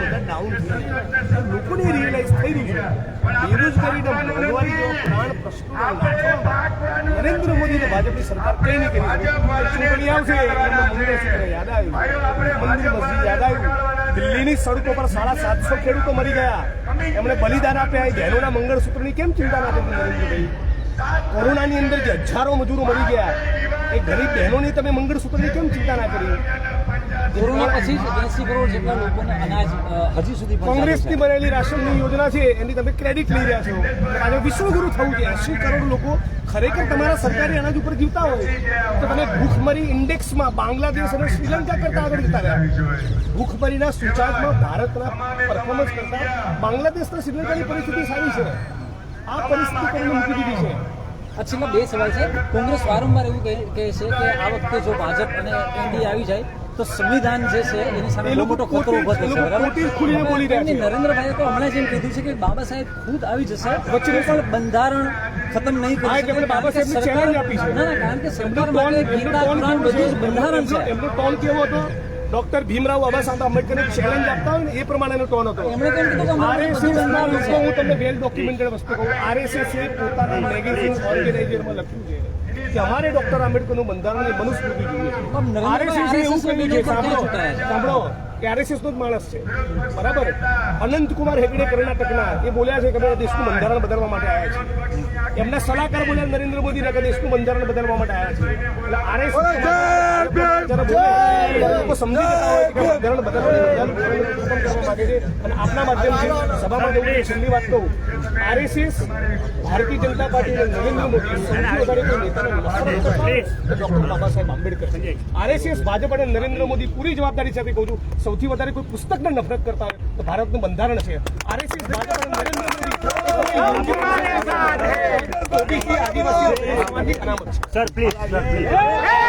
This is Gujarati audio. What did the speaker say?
બધા ડાઉન થઈ ગયા લોકોને રિયલાઇઝ થઈ રહ્યું છે. બેરોજગારીના મોંઘવારી જેવા પ્રાણ નરેન્દ્ર મોદી અને ભાજપની સરકાર કઈ નહીં કરી આવશે મંદિર યાદ આવ્યું. મંદિર મસ્જિદ યાદ આવ્યું. દિલ્હીની સડકો પર સાડા સાતસો ખેડૂતો મરી ગયા. એમણે બલિદાન આપ્યા. એ ઘેરોના મંગળસૂત્રની કેમ ચિંતા ના કરતી નરેન્દ્રભાઈ? કોરોનાની અંદર જે હજારો મજૂરો મરી ગયા. એ ગરીબ બહેનોની તમે મંગળસૂત્રની કેમ ચિંતા ના કરી? કોરોના પછી એસી કરોડ જેટલા લોકોને અનાજ હજી સુધી કોંગ્રેસની. બનેલી રાશનની યોજના છે એની તમે ક્રેડિટ લઈ રહ્યા છો. આજે વિશ્વગુરુ થવું છે એસી કરોડ લોકો ખરેખર તમારા સરકારી અનાજ ઉપર જીવતા હોય. તો તમે ભૂખમરી ઇન્ડેક્સમાં બાંગ્લાદેશ અને શ્રીલંકા કરતા આગળ જતા રહ્યા. ભૂખમરીના સૂચાંકમાં ભારતના પરફોર્મન્સ કરતા બાંગ્લાદેશના શ્રીલંકાની પરિસ્થિતિ સારી છે. આ પરિસ્થિતિ મૂકી દીધી છે. આ છેલ્લા બે સવાલ છે. કોંગ્રેસ વારંવાર એવું કહે છે કે આ વખતે જો ભાજપ અને એનડીએ આવી જાય તો સંવિધાન જે છે એની સામે બહુ લોકો મોટો ખતરો ઊભો થશે બરાબર? નરેન્દ્રભાઈએ તો હમણાં જ એમ કીધું છે કે બાબા સાહેબ ખુદ આવી જશે વચ્ચે પણ બંધારણ ખતમ નહીં કરી શકે બાબા સાહેબ ચેલેન્જ આપી છે. ના ના કારણ કે સરકાર માટે ગીતા બધું જ બંધારણ છે એમનો ટોન કેવો હતો? ડોક્ટર ભીમરાવ બાબા સાહેબ આંબેડકરને ચેલેન્જ આપતા હોય ને એ પ્રમાણેનો ટોન હતો. એમણે કેમ કીધું કે અમારે RSS બધું ના બંધારણ લોકો હું તમને વેલ ડોક્યુમેન્ટેડ વસ્તુ કહું આરએસએસ પોતાના મેગેઝિન ઓર્ગેનાઇઝરમાં લખ્યું છે કે અમારે ડોક્ટર આંબેડકરનું બંધારણ મનુસ્મૃતિ જોઈએ એવું કહ્યું છે સાંભળો? સાંભળો. કે આરએસએસ જ માણસ છે. બરાબર? અનંતકુમાર હેગડે કર્ણાટકના એ બોલ્યા છે કે અમે દેશનું બંધારણ બદલવા માટે આવ્યા છે એમના સલાહકાર બોલ્યા નરેન્દ્ર મોદી કે દેશનું બંધારણ બદલવા માટે આવ્યા છે એટલે આરએસએસ સમજી બંધારણ છે. અને આપના માધ્યમથી છેલ્લી વાત કહું. આરએસએસ ભારતીય જનતા પાર્ટી અને નરેન્દ્ર મોદી સૌથી વધારે કોઈ નેતાને નફરત કરતા હોય તો ડોક્ટર બાબા સાહેબ આંબેડકર આરએસએસ ભાજપ અને નરેન્દ્ર મોદી પૂરી જવાબદારી સાથે કહું છું સૌથી વધારે કોઈ પુસ્તકને નફરત કરતા હોય તો ભારતનું બંધારણ છે આરએસએસ આદિવાસી સર પ્લીઝ